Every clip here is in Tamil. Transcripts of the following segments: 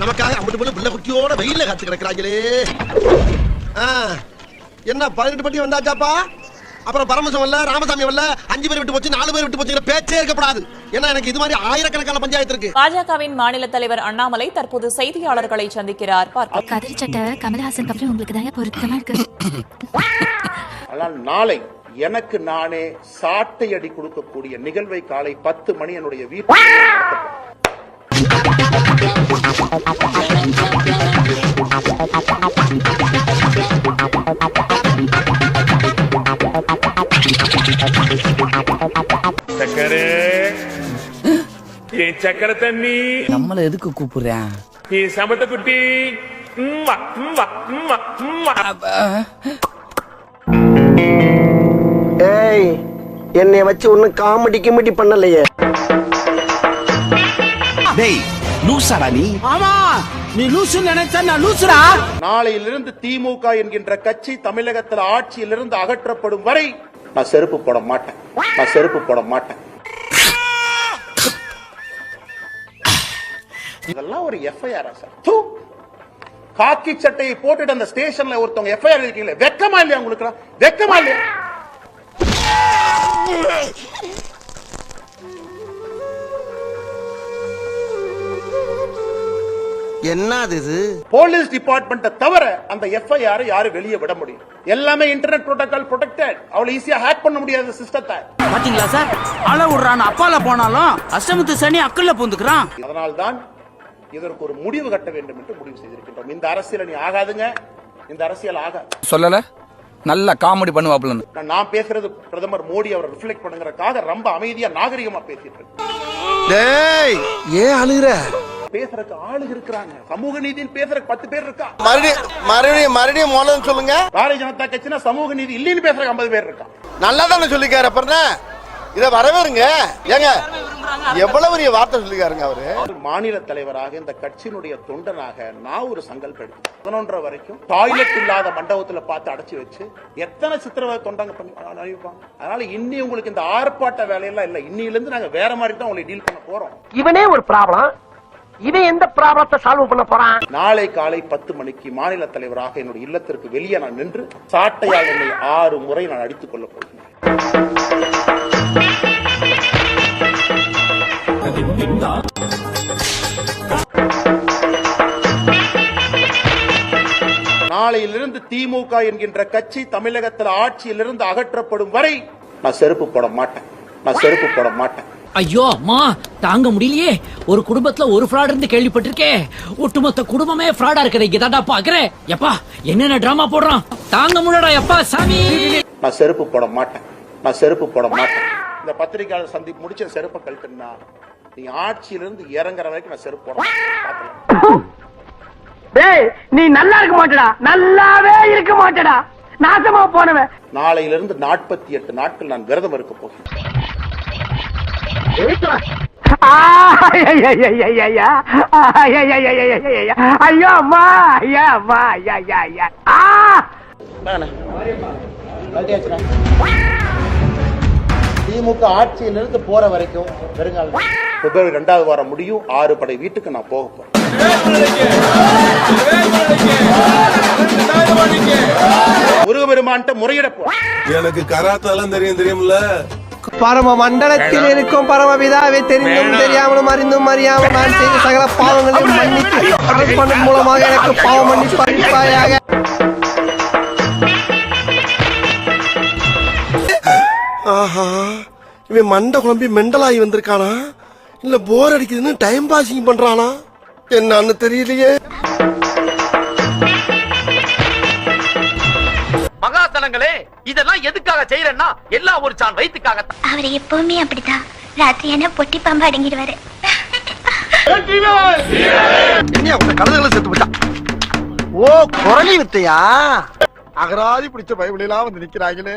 நமக்காக அம்பட்டு போல பிள்ளை குட்டியோட வெயில்ல காத்து கிடக்குறாங்களே. என்ன பதினெட்டு பட்டி வந்தாச்சாப்பா? அப்புறம் பரமசம் வரல ராமசாமி வரல அஞ்சு பேர் விட்டு போச்சு நாலு பேர் விட்டு போச்சுங்கிற பேச்சே இருக்கப்படாது ஏன்னா எனக்கு இது மாதிரி ஆயிரக்கணக்கான பஞ்சாயத்து இருக்கு. பாஜகவின் மாநில தலைவர் அண்ணாமலை தற்போது செய்தியாளர்களை சந்திக்கிறார். கதறி சட்டை கமலஹாசன் அப்புறம் உங்களுக்கு தான் பொருத்தமா இருக்கு. ஆனால் நாளை எனக்கு நானே சாட்டை அடி கொடுக்கக்கூடிய நிகழ்வை காலை பத்து மணி என்னுடைய வீட்டில். சக்கரே என் சக்கர தண்ணி. நம்மள எதுக்கு கூப்பிடுறேன் என் சமத்த குட்டி. ஏய் என்னைய வச்சு ஒன்னும் காமெடி கிமெடி பண்ணலையே. டேய் லூசாடா நீ நாளையிலிருந்து திமுக என்கின்ற கட்சி தமிழகத்தில் ஆட்சியிலிருந்து அகற்றப்படும் வரை நான் செருப்பு போட மாட்டேன். நான் செருப்பு போட மாட்டேன். இதெல்லாம் ஒரு எஃப்ஐஆர் சார். தூ. காக்கி சட்டையை போட்டுட்டு அந்த ஸ்டேஷன்ல ஒருத்தவங்க எஃப்ஐஆர் இருக்கீங்களே வெக்கமா இல்லையா உங்களுக்கு வெக்கமா இல்லையா? என்னது இது? போலீஸ் டிபார்ட்மெண்ட்டை தவிர அந்த எஃப்ஐஆர் யாரும் வெளியே விட முடியும் எல்லாமே இன்டர்நெட் புரோட்டோகால் ப்ரொடெக்டட் அவ்வளவு ஈஸியா ஹேக் பண்ண முடியாத சிஸ்டத்தை பாத்தீங்களா சார்? அள விடுறான். அப்பால போனாலும் அஷ்டமத்து சனி அக்கல்ல பூந்துக்கிறான். அதனால்தான் இதற்கு ஒரு முடிவு கட்ட வேண்டும் என்று முடிவு செய்திருக்கின்றோம். இந்த அரசியல் நீ ஆகாதுங்க. இந்த அரசியல் ஆகாது. சொல்லல? நல்ல காமெடி பண்ணுவாப்லன்னு நான் நான் பேசுறது பிரதமர் மோடி அவர் ரிஃப்ளெக்ட் பண்ணுங்கறதுக்காக ரொம்ப அமைதியா நாகரிகமா பேசிட்டு இருக்கேன். டேய் ஏன் அழுகுற? பேசுறதுக்கு ஆளுங்க இருக்கிறாங்க. சமூக நீதியில் பேசுறதுக்கு பத்து பேர் இருக்கா? மறுபடியும் மறுபடியும் மறுபடியும் முதல்ல சொல்லுங்க. பாரதிய ஜனதா கட்சினா சமூக நீதி இல்லைன்னு பேசுறதுக்கு ஐம்பது பேர் இருக்கா? நல்லா தானே சொல்லிக்காரு அப்புறம் இத வரவேறுங்க. ஏங்க எவ்வளவு பெரிய வார்த்தை சொல்லிக்காருங்க அவரு? மாநில தலைவராக இந்த கட்சியினுடைய தொண்டனாக நான் ஒரு சங்கல்பம் எடுத்தேன். பதினொன்றரை வரைக்கும் டாய்லெட் இல்லாத மண்டபத்துல பார்த்து அடைச்சு வச்சு எத்தனை சித்திரவதை தொண்டங்க பண்ணி அனுப்பிப்பாங்க அதனால இன்னி உங்களுக்கு இந்த ஆர்ப்பாட்ட வேலையெல்லாம் இல்ல. இன்னில இருந்து நாங்க வேற மாதிரி தான் உங்களை டீல் பண்ண போறோம். இவனே ஒரு ப்ராப்ளம் இவன் எந்த ப்ராப்ளத்தை சால்வ் பண்ண போறான்? நாளை காலை பத்து மணிக்கு மாநில தலைவராக என்னுடைய இல்லத்திற்கு வெளியே நான் நின்று சாட்டையால் என்னை ஆறு முறை நான் அடித்துக் கொள்ளப் போகிறேன். நாளையிலிருந்து திமுக என்கின்ற கட்சி தமிழகத்தில் ஆட்சியிலிருந்து அகற்றப்படும் வரை நான் செருப்பு போட மாட்டேன். நான் செருப்பு போட மாட்டேன். ஐயோ அம்மா தாங்க முடியலையே. ஒரு குடும்பத்துல ஒரு ஃப்ராட் இருந்து கேள்விப்பட்டிருக்கே. ஒட்டுமொத்த குடும்பமே ஃப்ராடா இருக்கிற இங்க தாண்டா பாக்குறேன் எப்பா என்னென்ன டிராமா போடுறான்? தாங்க முடியடா எப்பா சாமி. நான் செருப்பு போட மாட்டேன். நான் செருப்பு போட மாட்டேன். இந்த பத்திரிகையாளர் சந்தி முடிச்ச செருப்பை கழட்டுனா நீ ஆட்சியிலிருந்து இறங்குற வரைக்கும் நான் செருப்பு போட. டேய் நீ நல்லா இருக்க மாட்டடா. நல்லாவே இருக்க மாட்டடா. நாசமா போனவன். நாளையிலிருந்து நாற்பத்தி எட்டு நாட்கள் நான் விரதம் இருக்க போகிறேன். ஐயோ அம்மா ஐயா அம்மா ஐயா ஐயா ஐயா ஆ திமுக ஆட்சியிலிருந்து போற வரைக்கும் வெறுங்கால பிப்ரவரி ரெண்டாவது வாரம் முடியும் ஆறு படை வீட்டுக்கு நான் போக போறேன் முருகபெருமான்ட்ட முறையிட போறேன் எனக்கு கராத்தாலாம் தெரியும் தெரியும்ல பரம மண்டலத்தில் இருக்கும் பரமபிதாவை தெரிந்தும் தெரியாமலும் அறிந்தும் அறியாமல் நான் செய்த சகல பாவங்களையும் மன்னித்து மூலமாக எனக்கு பாவம் மன்னிப்பு அளிப்பாயாக ஆஹா இவன் மண்டை குழம்பி மெண்டலாகி வந்திருக்கானா? இல்ல போர் அடிக்குதுன்னு டைம் பாசிங் பண்றானா? என்னன்னு தெரியலையே. மகாசனங்களே இதெல்லாம் எதுக்காக செய்யறேன்னா எல்லாம் ஒரு சான் வயிற்றுக்காக அவர் எப்பவுமே அப்படிதான் ராத்திரி என்ன பொட்டி பாம்பு அடங்கிடுவாரு. என்ன உங்க கழுதுகளை செத்து போச்சா ஓ குரலி வித்தையா? அகராதி பிடிச்ச பைபிள் எல்லாம் வந்து நிக்கிறாங்களே.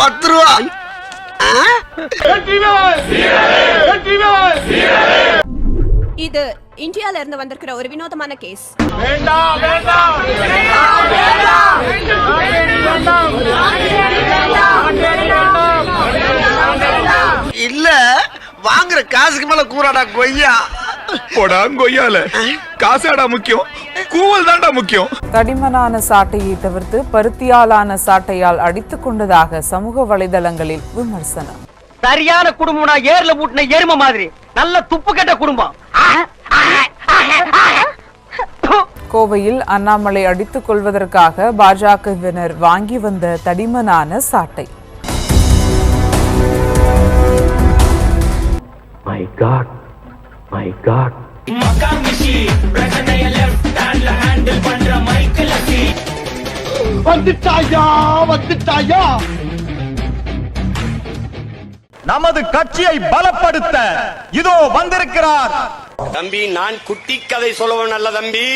பத்து ரூபா. இது இந்தியால இருந்து வந்திருக்கிற ஒரு வினோதமான கேஸ் இல்ல வாங்குற காசுக்கு மேல கூறாடா கொய்யா. கொய்யால. காசாடா முக்கியம். கூவல் தான்டா முக்கியம். தடிமனான சாட்டையை தவிர்த்து பருத்தியாலான சாட்டையால் அடித்துக் கொண்டதாக சமூக வலைதளங்களில் விமர்சனம். சரியான குடும்பம்னா ஏர்ல பூட்டின எரும மாதிரி. நல்ல துப்பு கெட்ட குடும்பம். கோவையில் அண்ணாமலை அடித்துக் கொள்வதற்காக பாஜகவினர் வாங்கி வந்த தடிமனான சாட்டை. மை காட் மை காட் வந்துட்டாயா வந்துட்டாயா? நமது கட்சியை பலப்படுத்த இதோ வந்திருக்கிறார். தம்பி நான் குட்டி கதை சொல்லுவன் அல்ல தம்பி.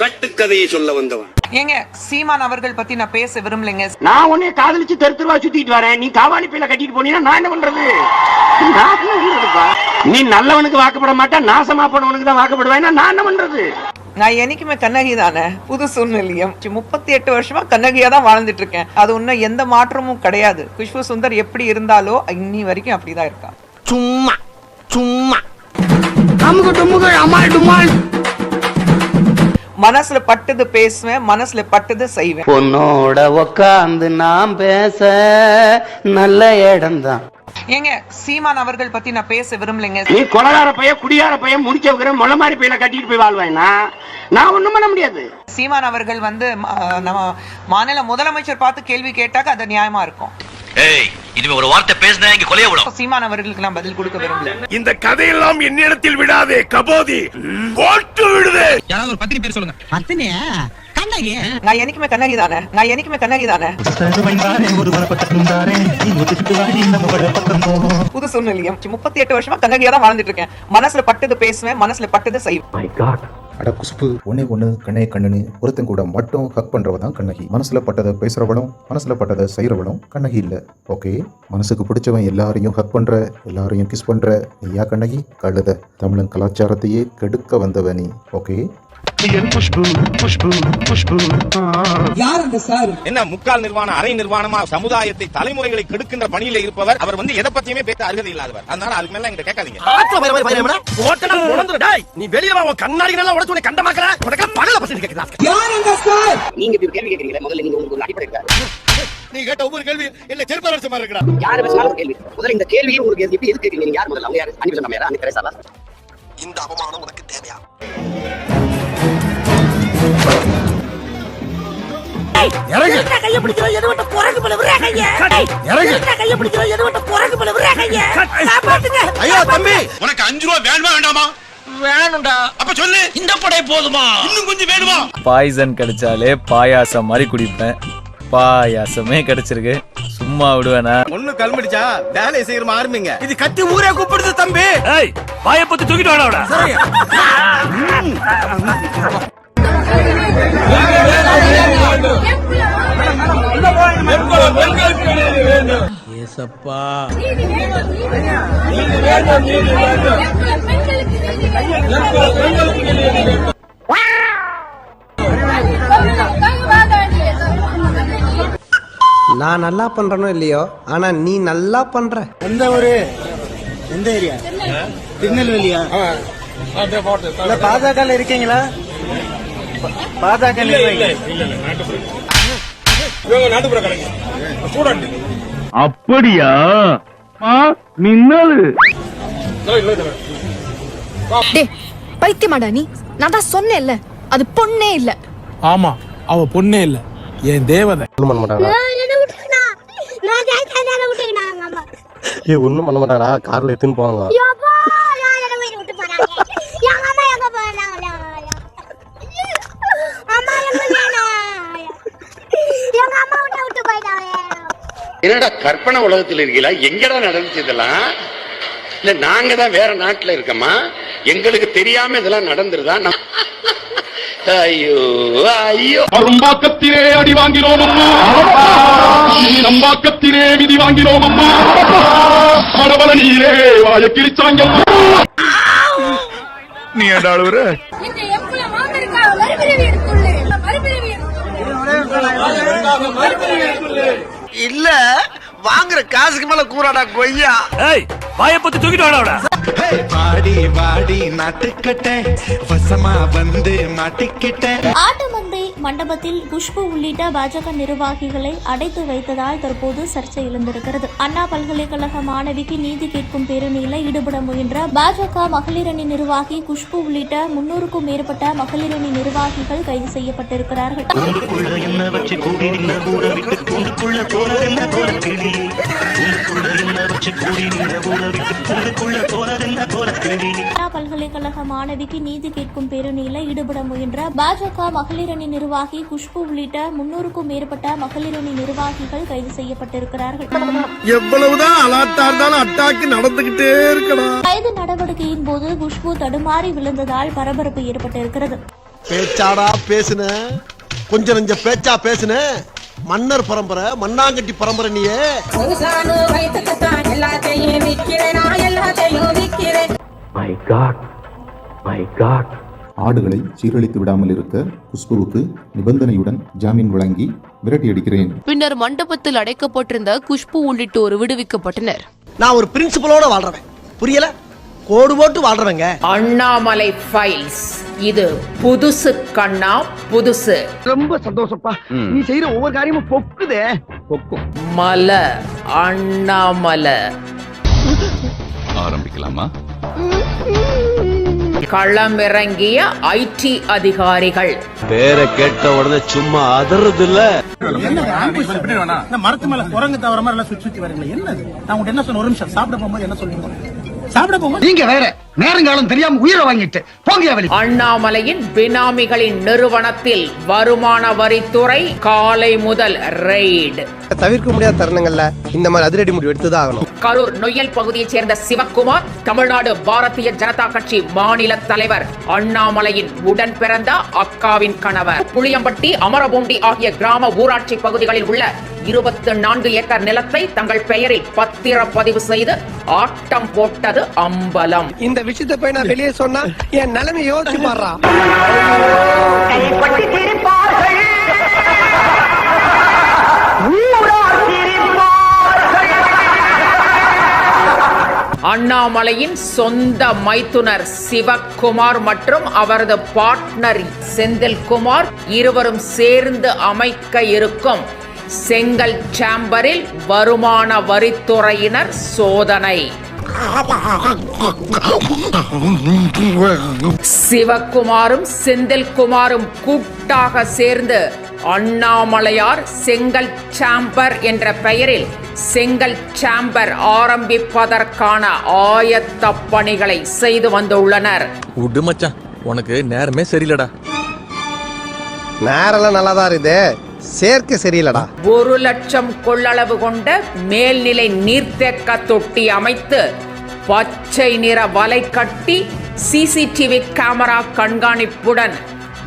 கட்டுக்கதையை சொல்ல வந்தவன். ஏங்க சீமான் அவர்கள் பத்தி நான் பேச விரும்பலைங்க. நான் உன்னை காதலிச்சு தெரு தெருவா சுத்திட்டு வரேன். நீ காவாலி பையில கட்டிட்டு போனீங்கன்னா நான் என்ன பண்றது? நீ நல்லவனுக்கு வாக்கப்பட மாட்டேன் நாசமா போனவனுக்கு தான் வாக்கப்படுவேன் நான் என்ன பண்றது? நான் என்னைக்குமே கண்ணகி தானே? புது சூழ்நிலையம் முப்பத்தி எட்டு வருஷமா கண்ணகியா தான் வாழ்ந்துட்டு இருக்கேன். அது இன்னும் எந்த மாற்றமும் கிடையாது. குஷ்பு சுந்தர் எப்படி இருந்தாலோ இன்னி வரைக்கும் அப்படிதான் இருக்கா சும்மா சும்மா. அமால் டுமால். மனசுல பட்டது பேசுவேன் மனசுல பட்டது செய்வேன். உன்னோட உக்காந்து நான் பேச நல்ல இடம்தான். ஏங்க சீமான் அவர்கள் பத்தி நான் பேச விரும்பலைங்க. நீ கொலகார பைய குடியார பைய முடிச்சவங்கிற முளை மாதிரி பையில கட்டிட்டு போய் வாழ்வேனா? நான் ஒண்ணும் பண்ண முடியாது. சீமான் அவர்கள் வந்து நம்ம மாநில முதலமைச்சர் பார்த்து கேள்வி கேட்டாக்க அது நியாயமா இருக்கும். ஏய் இனிமே ஒரு வார்த்தை பேசினா இங்க கொலைய விடும். சீமான் அவர்களுக்கு நான் பதில் கொடுக்க விரும்பல. இந்த கதையெல்லாம் என்னிடத்தில் விடாதே கபோதி. போட்டு விடுதே. நான் என்னைக்குமே கண்ணகி தானே நான் என்னைக்குமே கண்ணகி தானே புது சூழ்நிலையம். முப்பத்தி எட்டு வருஷமா கண்ணகியா தான் வாழ்ந்துட்டு இருக்கேன். மனசுல பட்டது பேசுவேன் மனசுல பட்டது செய்வேன். அட குசுப்பு. ஒன்னே ஒன்று கண்ணே கண்ணுன்னு ஒருத்தன் கூட மட்டும் ஹக் பண்றவ தான் கண்ணகி. மனசுல பட்டதை பேசுறவளும் மனசுல பட்டதை செய்யறவளும் கண்ணகி இல்ல. ஓகே மனசுக்கு பிடிச்சவன் எல்லாரையும் ஹக் பண்ற எல்லாரையும் கிஸ் பண்ற நீயா கண்ணகி? கழுத. தமிழன் கலாச்சாரத்தையே கெடுக்க வந்தவ நீ. ஓகே என்ன முக்கால் நிர்வாணம் அரை நிர்வாணமா சமுதாயத்தை தலைமுறைகளை கெடுக்கின்ற பணியில இருப்பவர்? அவர் வந்து எதை பத்தியுமே பேச அருகதை இல்லாதவர். அதனால அதுக்கு மேல எங்க கேட்காதீங்க. நீ வெளிய வா உன் கண்ணாடி நல்லா உடைச்சு உன்னை கண்டமாக்கற உனக்கு பகல பசங்க கேக்குதா? நீங்க இப்படி ஒரு கேள்வி கேக்குறீங்களா முதல்ல நீங்க உங்களுக்கு ஒரு அடிப்படை இருக்கா? நீ கேட்ட ஒவ்வொரு கேள்வி இல்ல செருப்பு அடிச்ச மாதிரி இருக்கடா. யாரு பேசினாலும் கேள்வி? முதல்ல இந்த கேள்வியை உங்களுக்கு எப்படி எதுக்கு கேக்குறீங்க நீங்க யார் முதல்ல? அவங்க யாரு? அனுப்பி நம்ம யாரா அந்த கரேசாலா இந்த அவமானம் உனக்கு தேவையா? கைய பிடிக்கிற எதுவட்ட குரங்கு போல விடுறா கைய? கைய பிடிக்கிற எதுவட்ட குரங்கு போல விடுறா கைய? காப்பாத்துங்க ஐயோ தம்பி. உனக்கு அஞ்சு ரூபா வேணுமா வேண்டாமா? வேணும்டா. அப்ப சொல்லு. இந்த படை போதுமா? இன்னும் கொஞ்சம் வேணுமா? பாய்சன் கிடைச்சாலே பாயாசம் மாதிரி குடிப்பேன். பாயாசமே கிடைச்சிருக்கு. சும்மா விடுவேனா? ஒண்ணு கல்மடிச்சா வேலையை செய்யற ஆரம்பிங்க. இது கத்தி ஊரே கூப்பிடுது தம்பி. ஏய் வாயை பத்தி தூக்கிட்டு வாடா ஏசப்பா. நான் நல்லா பண்றனோ இல்லையோ? ஆனா நீ நல்லா பண்ற. எந்த ஒரு எந்த ஏரியா? திருநெல்வேலியா? பாஜக இருக்கீங்களா? பாஜக அப்படியா? மின்னல் பைத்தியமாடா நீ. நான் தான் சொன்னேன்ல அது பொண்ணே இல்ல. ஆமா அவ பொண்ணே இல்ல. என் தேவதை. ஒண்ணும் பண்ண மாட்டானா ஏ ஒண்ணும் பண்ண மாட்டானா கார்ல எடுத்துன்னு போவாங்க என்னடா கற்பனை உலகத்தில் இருக்கீங்களா? எங்கடா நடந்துச்சு இதெல்லாம்? இல்ல நாங்க தான் வேற நாட்டுல இருக்கோமா? எங்களுக்கு தெரியாம இதெல்லாம் நடந்துருதா? ஐயோ ஐயோ. அரும்பாக்கத்திலே அடி வாங்கினோம் அம்மா. நம்பாக்கத்திலே விதி வாங்கினோம் அம்மா. நீரே வாய கிழிச்சாங்க நீ ஏண்டா அழுவுற? இல்ல வாங்குற காசுக்கு மேல கூறாடா கொய்யா. ஏய் வாயை பத்தி தூக்கிட்டு வாடா வாடி வாடி நாட்டுக்கட்ட. வசமா வந்து மாட்டிக்கிட்ட ஆட்டமந்தை மண்டபத்தில் குஷ்பு உள்ளிட்ட பாஜக நிர்வாகிகளை அடைத்து வைத்ததால் தற்போது சர்ச்சை எழுந்திருக்கிறது. அண்ணா பல்கலைக்கழக மாணவிக்கு நீதி கேட்கும் பேரணியில் ஈடுபட முயன்ற பாஜக மகளிரணி நிர்வாகி குஷ்பு உள்ளிட்ட முன்னூறுக்கும் மேற்பட்ட மகளிரணி நிர்வாகிகள் கைது செய்யப்பட்டிருக்கிறார்கள். பல்கலைக்கழக மாணவிக்கு நீதி கேட்கும் பேரணியில் ஈடுபட முயன்ற பாஜக மகளிர் அணி நிர்வாகி குஷ்பு உள்ளிட்ட முன்னூறுக்கும் மேற்பட்ட மகளிர் அணி நிர்வாகிகள் கைது செய்யப்பட்டிருக்கிறார்கள். எவ்வளவுதான் அலாட்டா இருந்தாலும் அட்டாக்கு நடந்துகிட்டே இருக்கணும் கைது நடவடிக்கையின் போது குஷ்பு தடுமாறி விழுந்ததால் பரபரப்பு ஏற்பட்டிருக்கிறது. பேச்சாடா பேசுன? கொஞ்சம் நெஞ்ச பேச்சா பேசுன? மன்னர் பரம்பரை மண்ணாங்கட்டி பரம்பரை நீயே மை காட் மை காட் ஆடுகளை சீரழித்து விடாமல் இருக்க குஷ்புவுக்கு நிபந்தனையுடன் ஜாமீன் வழங்கி விரட்டியடிக்கிறேன் பின்னர் மண்டபத்தில் அடைக்கப்பட்டிருந்த குஷ்பு உள்ளிட்டோர் விடுவிக்கப்பட்டனர். நான் ஒரு பிரின்சிபலோட வாழ்றவன். புரியல? கோடு போட்டு வாழ்றவங்க. அண்ணாமலை ஃபைல்ஸ் இது புதுசு கண்ணா புதுசு. ரொம்ப சந்தோஷப்பா. நீ செய்யற ஒவ்வொரு காரியமும் பொக்குதே. பொக்கும். மல அண்ணாமலை. ஆரம்பிக்கலாமா? களமிறங்கிய ஐடி அதிகாரிகள். பேரை கேட்ட உடனே சும்மா அதறது இல்ல மரத்து மேல குரங்கு தவற மாதிரி எல்லாம் சுத்தி சுத்தி வரீங்களா என்னது? நான் உங்கள்ட்ட என்ன சொன்ன ஒரு நிமிஷம் சாப்பிட போகும்போது என்ன சொல்லுங்க சாப்பிட போகும்போது நீங்க வேற. நேரங்காலம் தெரியாம உயிரை வாங்கிட்டு போங்க அண்ணாமலையின் பினாமிகளின் நிறுவனத்தில் வருமான வரித்துறை காலை முதல் ரெய்டு தவிர்க்க முடியாத தருணங்கள்ல இந்த மாதிரி அதிரடி முடிவு எடுத்துதான் ஆகணும். கரூர் நொய்யல் பகுதியைச் சேர்ந்த சிவக்குமார் தமிழ்நாடு பாரதிய ஜனதா கட்சி மாநில தலைவர் அண்ணாமலையின் உடன் பிறந்த அக்காவின் கணவர். புளியம்பட்டி அமரபூண்டி ஆகிய கிராம ஊராட்சி பகுதிகளில் உள்ள இருபத்தி நான்கு ஏக்கர் நிலத்தை தங்கள் பெயரில் பத்திரப்பதிவு செய்து ஆட்டம் போட்டது அம்பலம். இந்த விஷயத்தை போய் நான் வெளியே சொன்னா என் நிலைமை யோசிச்சு பாடுறா. அண்ணாமலையின் சொந்த மைத்துனர் சிவக்குமார் மற்றும் அவரது பார்ட்னர் செந்தில்குமார் இருவரும் சேர்ந்து அமைக்க இருக்கும் செங்கல் சாம்பரில் வருமான வரித்துறையினர் சோதனை. சிவக்குமாரும் செந்தில்குமாரும் கூட்டாக சேர்ந்து அண்ணாமலையார் செங்கல் சாம்பர் என்ற பெயரில் செங்கல் சாம்பர் ஆரம்பிப்பதற்கான ஆயத்த பணிகளை செய்து வந்துள்ளனர். விடு மச்சான் உனக்கு நேரமே சரியில்லடா. நேரெல்லாம் நல்லா தான் இருக்குது. சேர்க்கை சரியில்லடா. ஒரு லட்சம் கொள்ளளவு கொண்ட மேல்நிலை நீர்த்தேக்க தொட்டி அமைத்து பச்சை நிற வலை கட்டி சிசிடிவி கேமரா கண்காணிப்புடன்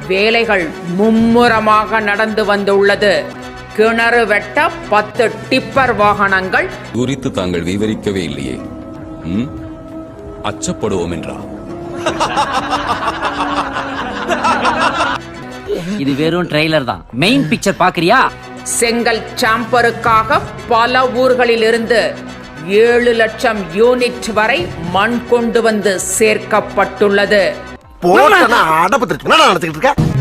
வேலைகள் மும்முரமாக நடந்து வந்துள்ளது. கிணறு வெட்ட பத்து டிப்பர் வாகனங்கள். குறித்து தாங்கள் விவரிக்கவே இல்லையே? அச்சப்படுவோம் என்றா இது வெறும் ட்ரெய்லர் தான். மெயின் பிக்சர் பாக்குறியா? செங்கல் சாம்பருக்காக பல ஊர்களில் இருந்து ஏழு லட்சம் யூனிட் வரை மண் கொண்டு வந்து சேர்க்கப்பட்டுள்ளது.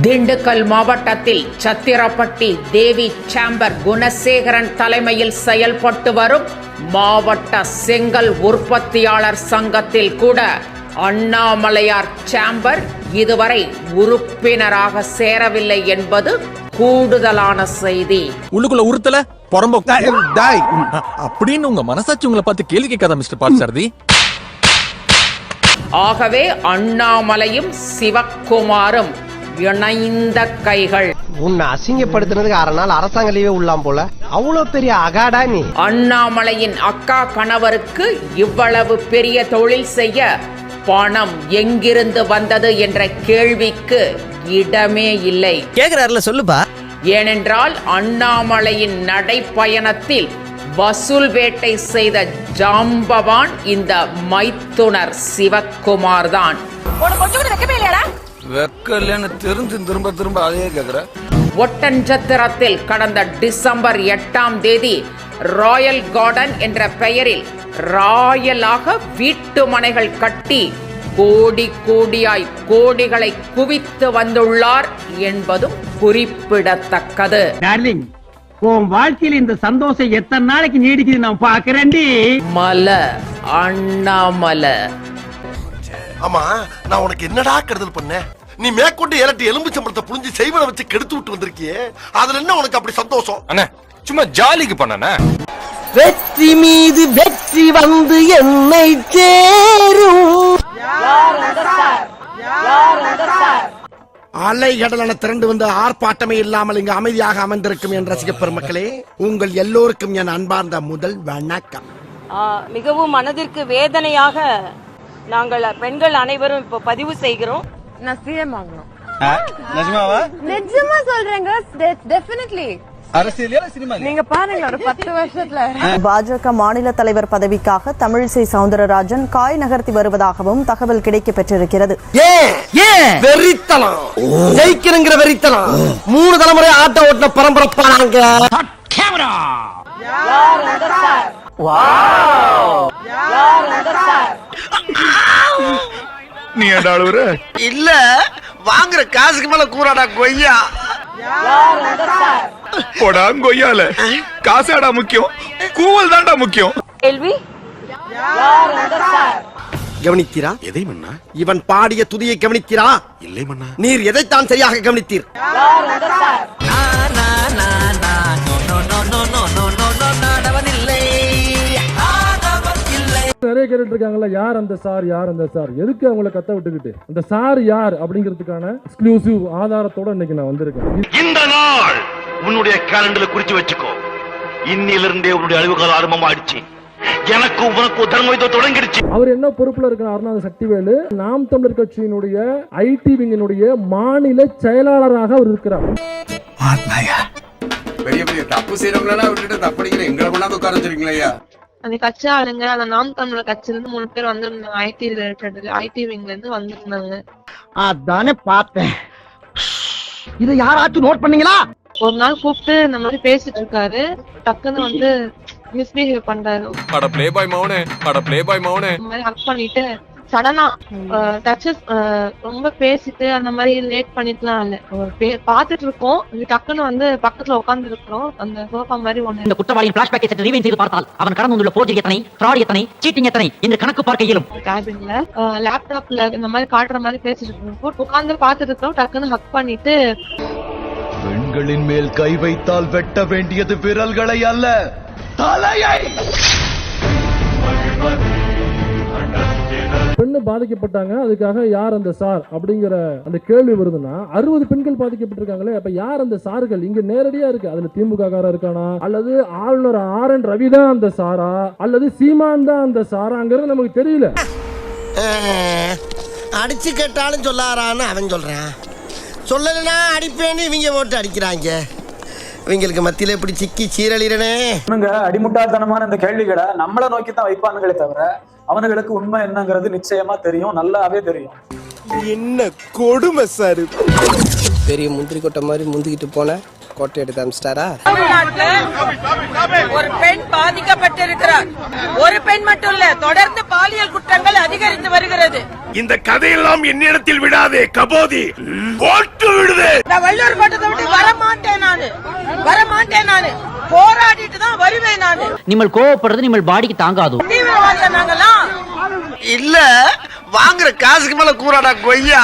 திண்டுக்கல் மாவட்டத்தில் சத்திரப்பட்டி தேவி சாம்பர் குணசேகரன் தலைமையில் செயல்பட்டு வரும் மாவட்ட செங்கல் உற்பத்தியாளர் சங்கத்தில் கூட அண்ணாமலையார் சாம்பர் இதுவரை உறுப்பினராக சேரவில்லை என்பது கூடுதலான செய்தி. உள்ளுக்குள்ள உறுத்தல புறம்போ அப்படின்னு உங்க மனசாட்சி உங்களை பார்த்து கேள்வி கேட்காத மிஸ்டர் பார்த்தசாரதி ஆகவே அண்ணாமலையும் சிவக்குமாரும் இணைந்த கைகள். உன்னை அசிங்கப்படுத்தினதுக்கு அரை நாள் அரசாங்க லீவே உள்ளாம் போல. அவ்வளவு பெரிய அகாடா நீ. அண்ணாமலையின் அக்கா கணவருக்கு இவ்வளவு பெரிய தொழில் செய்ய பணம் எங்கிருந்து வந்தது என்ற கேள்விக்கு இடமே இல்லை. கேக்குறாருல சொல்லுப்பா. ஏனென்றால் அண்ணாமலையின் நடைப்பயணத்தில் வசூல் வேட்டை செய்த ஜாம்பவான் இந்த மைத்துனர் சிவக்குமார் தான் வெக்கலன்னு தெரிஞ்சு திரும்ப திரும்ப அதையே கேக்குற. ஒட்டஞ்சத்திரத்தில் கடந்த டிசம்பர் எட்டாம் தேதி ராயல் கார்டன் என்ற பெயரில் ராயலாக வீட்டு மனைகள் கட்டி கோடி கோடியாய் கோடிகளை குவித்து வந்துள்ளார் என்பதும் குறிப்பிடத்தக்கது. டார்லிங் உன் வாழ்க்கையில இந்த சந்தோஷம் எத்தனை நாளைக்கு நீடிக்குது நான் பாக்குறேன்டி மல அண்ணாமலை. ஆமா நான் உனக்கு என்னடா கெடுதல் பண்ணேன் நீ மேற்கொண்டு ஏலட்டி எலும்பு சம்பளத்தை புழிஞ்சு செய்வனை வச்சு கெடுத்து விட்டு வந்திருக்கியே. அதுல என்ன உனக்கு அப்படி சந்தோஷம்? அண்ணே சும்மா ஜாலிக்கு பண்ணனே? வெற்றி மீது வெற்றி வந்து என்னை சேரும் அலை கடலான திரண்டு வந்து ஆர்ப்பாட்டமே இல்லாமல் இங்கு அமைதியாக அமர்ந்திருக்கும் என் ரசிக பெருமக்களே உங்கள் எல்லோருக்கும் என் அன்பார்ந்த முதல் வணக்கம். மிகவும் மனதிற்கு வேதனையாக நாங்கள் பெண்கள் அனைவரும் இப்போ பதிவு செய்கிறோம். நான் சிஎம் ஆகணும். நிஜமா சொல்றேங்க. டெஃபினெட்லி நீங்க பாருங்க ஒரு பத்து வருஷத்துல. பாஜக மாநில தலைவர் பதவிக்காக தமிழிசை சவுந்தரராஜன் காய் நகர்த்தி வருவதாகவும் தகவல் கிடைக்க பெற்றிருக்கிறது வெறித்தனம். ஜெயிக்கணுங்கிற வெறித்தனம். மூணு தலைமுறை ஆட்ட ஓட்டின பரம்பரப்பா நாங்க நீ இல்ல வாங்குற காசுக்கு மேல கூறாடா கொய்யா. போடா கொய்யால. காசாடா முக்கியம். கூவல் தான்டா முக்கியம். கேள்வி? கவனித்தீரா? எதை மன்னா? இவன் பாடிய துதியை கவனித்தீரா? இல்லை மன்னா. நீர் எதைத்தான் சரியாக கவனித்தீர்? நிறைய கேட்டுட்டு இருக்காங்கல்ல யார் அந்த சார் யார் அந்த சார்? எதுக்கு அவங்கள கத்த விட்டுக்கிட்டு? அந்த சார் யார் அப்படிங்கிறதுக்கான எக்ஸ்க்ளூசிவ் ஆதாரத்தோட இன்னைக்கு நான் வந்திருக்கேன். இந்த நாள் உன்னுடைய கேலண்டர்ல குறிச்சு வச்சுக்கோ. இன்னிலிருந்தே உன்னுடைய அழிவு காலம் ஆரம்பமாயிடுச்சு எனக்கு உனக்கு தர்ம யுத்தம் தொடங்கிடுச்சு. அவர் என்ன பொறுப்புல இருக்கிறாருன்னா அது சக்திவேலு நாம் தமிழர் கட்சியினுடைய ஐடி விங்கினுடைய மாநில செயலாளராக அவர் இருக்கிறார். பெரிய பெரிய தப்பு செய்யறவங்களா விட்டுட்டு தப்படிக்கிற எங்களை கொண்டாந்து உட்கார வச்சிருக்கீங்களா அந்த கட்சி ஆளுங்க அந்த நாம் தமிழர் கட்சியில இருந்து மூணு பேர் வந்திருந்தாங்க. ஐடி ரிலேட்டட் ஐடி விங்ல இருந்து வந்திருந்தாங்க. அதானே பார்த்தேன். இதை யாராச்சும் நோட் பண்ணீங்களா? ஒரு நாள் கூப்பிட்டு இந்த மாதிரி பேசிட்டு இருக்காரு. டக்குன்னு வந்து மிஸ்பிஹேவ் பண்றாரு. அட ப்ளே பாய் மௌனே அட ப்ளே பாய் மௌனே இந்த மாதிரி ஹக் பண்ணிட்டு சடனா டச்சஸ் ரொம்ப பேசிட்டு அந்த மாதிரி லேட் பண்ணிட்டுலாம் இல்ல. ஒரு பே- பாத்துட்டு இருக்கோம் இது டக்குன்னு வந்து பக்கத்துல உட்கார்ந்து இருக்கிறோம் அந்த சோஃபா மாதிரி ஒண்ணு இந்த குற்றவாளியின் பிளாஷ்பேக்கை சற்று ரீவைன் செய்து பார்த்தால் அவன் கடந்து வந்துள்ள போர்ஜரி எத்தனை ஃப்ராட் எத்தனை சீட்டிங் எத்தனை என்று கணக்கு பார்க்க இயலும். கேபின்ல லேப்டாப்ல இந்த மாதிரி காட்டுற மாதிரி பேசிட்டு இருக்கோம் உட்கார்ந்து பாத்துட்டு இருக்கோம் டக்குன்னு ஹக் பண்ணிட்டு. பெண்களின் மேல் கை வைத்தால் வெட்ட வேண்டியது விரல்களை அல்ல தலையை! பெண்ணு பாதிக்கப்பட்டாங்க அதுக்காக யார் அந்த சார் அப்படிங்கிற அந்த கேள்வி வருதுன்னா அறுபது பெண்கள் பாதிக்கப்பட்டிருக்காங்களே அப்ப யார் அந்த சார்கள்? இங்க நேரடியா இருக்கு. அதுல திமுக காரா இருக்கானா? அல்லது ஆளுநர் ஆர் என் ரவி தான் அந்த சாரா? அல்லது சீமான் தான் அந்த சாராங்கிறது நமக்கு தெரியல. அடிச்சு கேட்டாலும் சொல்லாரான்னு அவன் சொல்றான். சொல்லலைன்னா அடிப்பேன்னு இவங்க போட்டு அடிக்கிறாங்க. இவங்களுக்கு மத்தியில இப்படி சிக்கி சீரழிறனே? அடிமுட்டாள்தனமான இந்த கேள்விகளை நம்மளை நோக்கி தான் வைப்பானுங்களே தவிர அவனுங்களுக்கு உண்மை என்னங்கிறது நிச்சயமா தெரியும் நல்லாவே தெரியும். என்ன கொடுமை சார் பெரிய முந்திரி கொட்டை மாதிரி முந்திக்கிட்டு போன கோட்டை எடுத்து அமிச்சிட்டாரா ஒரு பெண் பாதிக்கப்பட்டிருக்கிறார். ஒரு பெண் மட்டும் இல்ல தொடர்ந்து பாலியல் குற்றங்கள் அதிகரித்து வருகிறது. இந்த கதையெல்லாம் என்னிடத்தில் விடாதே கபோதி. போட்டு விடுதே. நான் வள்ளுவர் கோட்டத்தை விட்டு வர மாட்டேன் நானு. வர மாட்டேன் நானு. போராடிட்டு தான் வருவேன் நானு. நிமல் கோவப்படுறது நிமல் பாடிக்கு தாங்காது. நாங்கெல்லாம். இல்ல வாங்குற காசுக்கு மேல கூறாடா கொய்யா.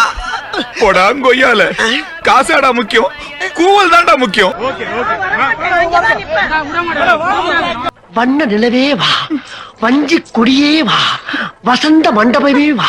போடா கொய்யால. காசாடா முக்கியம். கூவல் தான்டா முக்கியம். வண்ண நிலவே வா. வஞ்சி கொடியே வா. வசந்த மண்டபமே வா.